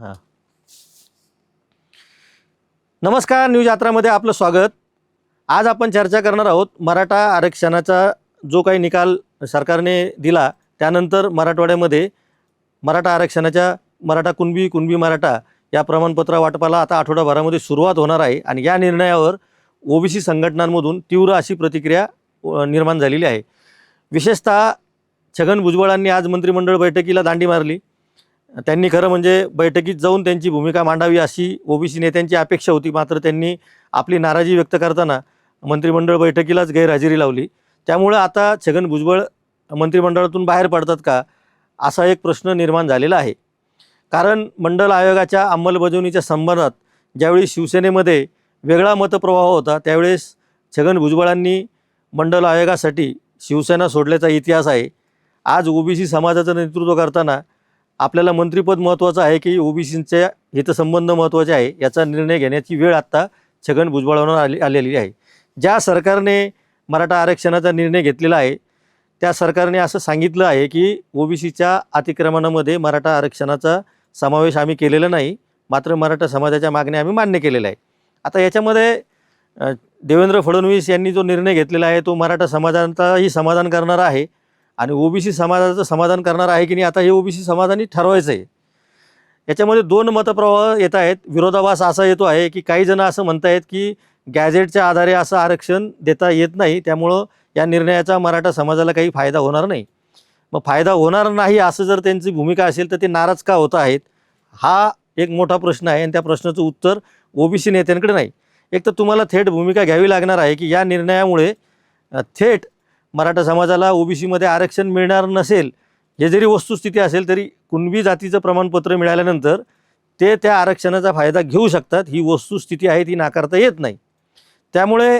हां. नमस्कार न्यूज यात्रामध्ये आपलं स्वागत. आज आपण चर्चा करणार आहोत मराठा आरक्षणाचा जो काही निकाल सरकारने दिला त्यानंतर मराठवाड्यामध्ये मराठा आरक्षणाच्या मराठा कुणबी कुणबी मराठा या प्रमाणपत्र वाटपाला आता आठवडाभरामध्ये सुरुवात होणार आहे आणि या निर्णयावर ओबीसी संघटनांमधून तीव्र अशी प्रतिक्रिया निर्माण झालेली आहे. विशेषतः छगन भुजबळांनी आज मंत्रिमंडळ बैठकीला दांडी मारली. त्यांनी खरं म्हणजे बैठकीत जाऊन त्यांची भूमिका मांडावी अशी ओबीसी नेत्यांची अपेक्षा होती. मात्र त्यांनी आपली नाराजी व्यक्त करताना मंत्रिमंडळ बैठकीलाच गैरहजेरी लावली. त्यामुळं आता छगन भुजबळ मंत्रिमंडळातून बाहेर पडतात का असा एक प्रश्न निर्माण झालेला आहे. कारण मंडल आयोगाच्या अंमलबजावणीच्या संबंधात ज्यावेळी शिवसेनेमध्ये वेगळा मतप्रवाह होता त्यावेळेस छगन भुजबळांनी मंडल आयोगासाठी शिवसेना सोडल्याचा इतिहास आहे. आज ओबीसी समाजाचं नेतृत्व करताना आपल्याला मंत्रीपद महत्त्वाचं आहे की ओबीसींचे हितसंबंध महत्त्वाचे आहे याचा निर्णय घेण्याची वेळ आत्ता छगन भुजबळांवर आली आलेली आहे. ज्या सरकारने मराठा आरक्षणाचा निर्णय घेतलेला आहे त्या सरकारने असं सांगितलं आहे की ओबीसीच्या अतिक्रमणामध्ये मराठा आरक्षणाचा समावेश आम्ही केलेला नाही मात्र मराठा समाजाच्या मागण्या आम्ही मान्य केलेल्या आहे आता याच्यामध्ये देवेंद्र फडणवीस यांनी जो निर्णय घेतलेला आहे तो मराठा समाजाचाही समाधान करणारा आहे. आणि ओबीसी समाजाचं समाधान करणार आहे की नाही आता हे ओबीसी समाजाने ठरवायचं आहे याच्यामध्ये दोन मतप्रवाह येत आहेत. विरोधाभास असा येतो आहे की काही जण असं आहेत की गॅजेटच्या आधारे असं आरक्षण देता येत नाही. त्यामुळं या निर्णयाचा मराठा समाजाला काही फायदा होणार नाही. मग फायदा होणार नाही असं जर त्यांची भूमिका असेल तर ते नाराज का होत आहेत? हा एक मोठा प्रश्न आहे आणि त्या प्रश्नाचं उत्तर ओबीसी नेत्यांकडे नाही. एक तर तुम्हाला थेट भूमिका घ्यावी लागणार आहे की या निर्णयामुळे थेट मराठा समाजाला ओबीसीमध्ये आरक्षण मिळणार नसेल हे जरी वस्तुस्थिती असेल तरी कुणबी जातीचं प्रमाणपत्र मिळाल्यानंतर ते त्या आरक्षणाचा फायदा घेऊ शकतात. ही वस्तुस्थिती आहे ती नाकारता येत नाही. त्यामुळे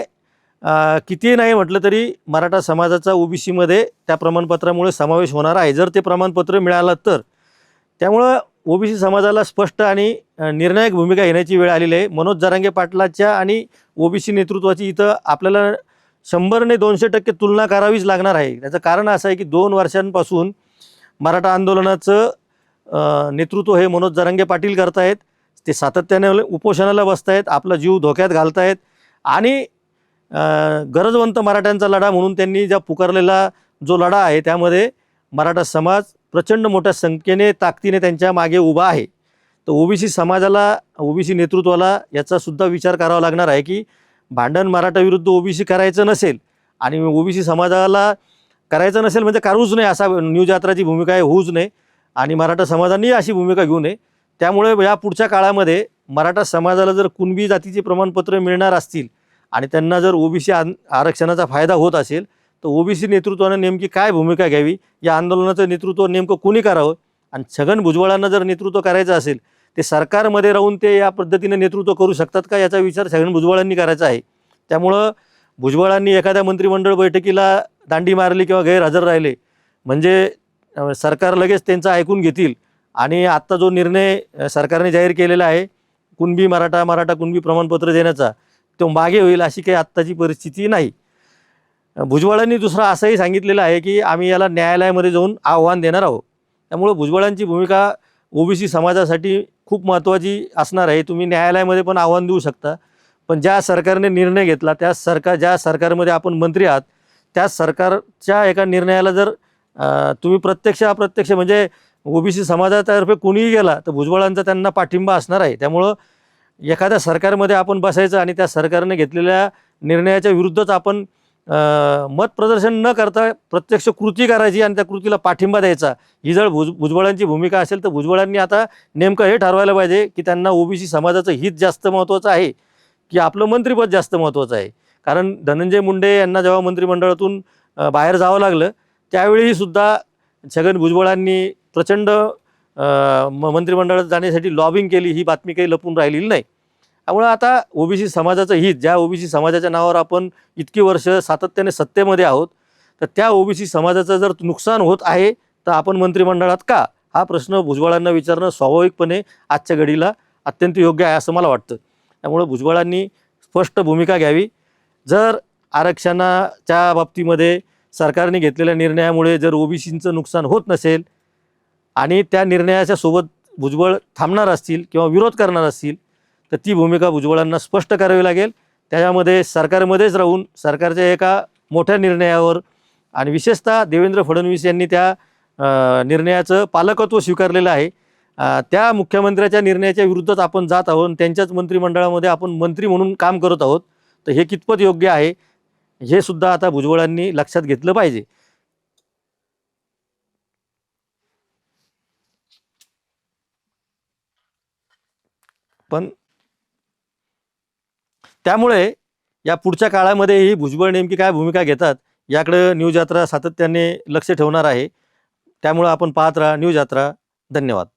कितीही नाही म्हटलं तरी मराठा समाजाचा ओबीसीमध्ये त्या प्रमाणपत्रामुळे समावेश होणार आहे. जर ते प्रमाणपत्र मिळालं तर. त्यामुळं ओबीसी समाजाला स्पष्ट आणि निर्णायक भूमिका घेण्याची वेळ आलेली आहे. मनोज जरांगे पाटलाच्या आणि ओबीसी नेतृत्वाची इथं आपल्याला शंभरने दोनशे टक्के तुलना करावीच लागणार आहे. त्याचं कारण असं आहे की दोन वर्षांपासून मराठा आंदोलनाचं नेतृत्व हे मनोज जरांगे पाटील करतायत. ते सातत्याने उपोषणाला बसतायत आपला जीव धोक्यात घालतायत आणि गरजवंत मराठ्यांचा लढा म्हणून त्यांनी ज्या पुकारलेला जो लढा आहे त्यामध्ये मराठा समाज प्रचंड मोठ्या संख्येने ताकदीने त्यांच्या मागे उभा आहे. तर ओबीसी समाजाला ओबीसी नेतृत्वाला याचासुद्धा विचार करावा लागणार आहे की भांडण मराठा विरुद्ध ओबीसी करायचं नसेल आणि ओबीसी समाजाला करायचं नसेल म्हणजे करूच नये असा न्यूज यात्राची भूमिका आहे होऊच नये. आणि मराठा समाजाने अशी भूमिका घेऊ नये. त्यामुळे या पुढच्या काळामध्ये मराठा समाजाला जर कुणबी जातीचे प्रमाणपत्र मिळणार असतील आणि त्यांना जर ओबीसी आरक्षणाचा फायदा होत असेल तर ओबीसी नेतृत्वाने नेमकी काय भूमिका घ्यावी? या आंदोलनाचं नेतृत्व नेमकं कोणी करावं? आणि छगन भुजबळांना जर नेतृत्व करायचं असेल ते सरकारमध्ये राहून ते या पद्धतीने नेतृत्व करू शकतात का याचा विचार छगन भुजबळांनी करायचा आहे. त्यामुळं भुजबळांनी एखाद्या मंत्रिमंडळ बैठकीला दांडी मारली किंवा गैरहजर राहिले म्हणजे सरकार लगेच त्यांचं ऐकून घेतील. आणि आत्ता जो निर्णय सरकारने जाहीर केलेला आहे कुणबी मराठा मराठा कुणबी प्रमाणपत्र देण्याचा तो मागे होईल अशी काही आत्ताची परिस्थिती नाही. भुजबळांनी दुसरं असंही सांगितलेलं आहे की आम्ही याला न्यायालयामध्ये जाऊन आव्हान देणार आहोत. त्यामुळं भुजबळांची भूमिका ओबीसी समाजासाठी खूप महत्त्वाची असणार आहे. तुम्ही न्यायालयामध्ये पण आव्हान देऊ शकता. पण ज्या सरकारने निर्णय घेतला त्या सरकार ज्या सरकारमध्ये आपण मंत्री आहात त्या सरकारच्या एका निर्णयाला जर तुम्ही प्रत्यक्ष अप्रत्यक्ष म्हणजे ओबीसी समाजातर्फे कुणीही गेला तर भुजबळांचा त्यांना पाठिंबा असणार आहे. त्यामुळं एखाद्या सरकारमध्ये आपण बसायचं आणि त्या सरकारने घेतलेल्या निर्णयाच्या विरुद्धच आपण मत प्रदर्शन न करता प्रत्यक्ष कृती करायची आणि त्या कृतीला पाठिंबा द्यायचा. ही जर भुज भुजबळांची भूमिका असेल तर भुजबळांनी आता नेमकं हे ठरवायला पाहिजे की त्यांना ओबीसी समाजाचं हित जास्त महत्त्वाचं आहे की आपलं मंत्रिपद जास्त महत्त्वाचं आहे. कारण धनंजय मुंडे यांना जेव्हा मंत्रिमंडळातून बाहेर जावं लागलं त्यावेळीही सुद्धा छगन भुजबळांनी प्रचंड म- मंत्रिमंडळात जाण्यासाठी लॉबिंग केली ही बातमी काही लपून राहिलेली नाही. त्यामुळं आता ओबीसी समाजाचं हित ज्या ओबीसी समाजाच्या नावावर आपण इतकी वर्ष सातत्याने सत्तेमध्ये आहोत तर त्या ओबीसी समाजाचं जर नुकसान होत आहे तर आपण मंत्रिमंडळात का? हा प्रश्न भुजबळांना विचारणं स्वाभाविकपणे आजच्या घडीला अत्यंत योग्य आहे असं मला वाटतं. त्यामुळं भुजबळांनी स्पष्ट भूमिका घ्यावी. जर आरक्षणाच्या बाबतीमध्ये सरकारने घेतलेल्या निर्णयामुळे जर ओबीसींचं नुकसान होत नसेल आणि त्या निर्णयाच्या सोबत भुजबळ थांबणार असतील किंवा विरोध करणार असतील तर ती भूमिका भुजबळांना स्पष्ट करावी लागेल. त्याच्यामध्ये सरकारमध्येच राहून सरकारच्या एका मोठ्या निर्णयावर आणि विशेषतः देवेंद्र फडणवीस यांनी त्या निर्णयाचं पालकत्व स्वीकारलेलं आहे. त्या मुख्यमंत्र्याच्या निर्णयाच्या विरुद्धच आपण जात आहोत त्यांच्याच मंत्रिमंडळामध्ये आपण मंत्री म्हणून काम करत आहोत. तर हे कितपत योग्य आहे हे सुद्धा आता भुजबळांनी लक्षात घेतलं पाहिजे. पण त्यामुळे या पुढच्या काळामध्ये ही भुजबळ नेमकी काय भूमिका घेतात याकडं न्यूज यात्रा सातत्याने लक्ष ठेवणार आहे. त्यामुळं आपण पाहत राहा न्यूज यात्रा. धन्यवाद.